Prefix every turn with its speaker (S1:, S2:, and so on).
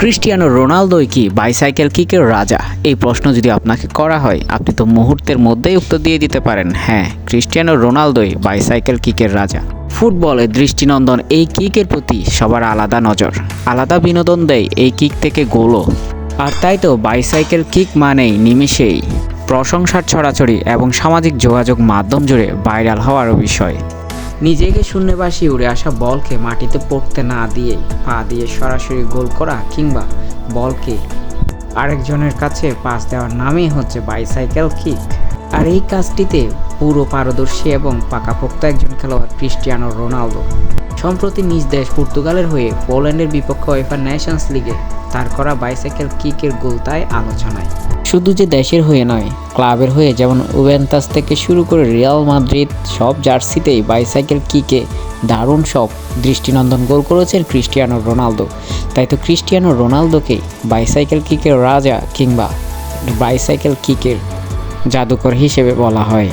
S1: Cristiano রোনালদোই কি bicycle কিকের রাজা? এই প্রশ্ন যদি আপনাকে করা হয়, আপনি তো মুহূর্তের মধ্যেই উত্তর দিয়ে দিতে পারেন। হ্যাঁ ক্রিস্টিয়ানো রোনালদোই বাইসাইকেল কিকের রাজা। ফুটবলের দৃষ্টিনন্দন এই কিকের প্রতি সবার আলাদা নজর। আলাদা বিনোদন দেয় এই কিক থেকে গোলও। আর তাই তো বাইসাইকেল কিক মানেই নিমিষেই প্রশংসার ছড়াছড়ি এবং সামাজিক যোগাযোগ মাধ্যম জুড়ে ভাইরাল হওয়ারও বিষয়। নিজেকে শূন্যে উড়ে আসা বলকে মাটিতে পড়তে না দিয়ে পা দিয়ে সরাসরি গোল করা কিংবা বলকে আরেকজনের কাছে পাস দেওয়ার নামই হচ্ছে বাইসাইকেল কিক আর এই কাজটিতে পুরো পারদর্শী এবং পাকাপোক্ত একজন খেলোয়াড় ক্রিস্টিয়ানো রোনালদো। সম্প্রতি নিজ দেশ পর্তুগালের হয়ে পোল্যান্ডের বিপক্ষে ওয়েফার ন্যাশনস লিগে তার করা বাইসাইকেল কিকের গোল তাই আলোচনায়। শুধু যে দেশের হয়ে নয়, ক্লাবের হয়ে যেমন উভেন্তাস থেকে শুরু করে রিয়াল মাদ্রিদ সব জার্সিতেই বাইসাইকেল কিকে দারুণ সব দৃষ্টিনন্দন গোল করেছেন ক্রিস্টিয়ানো রোনালদো তাই তো ক্রিস্টিয়ানো রোনালদোকে বাইসাইকেল কিকের রাজা কিংবা বাইসাইকেল কিকের জাদুকর হিসেবে বলা হয়।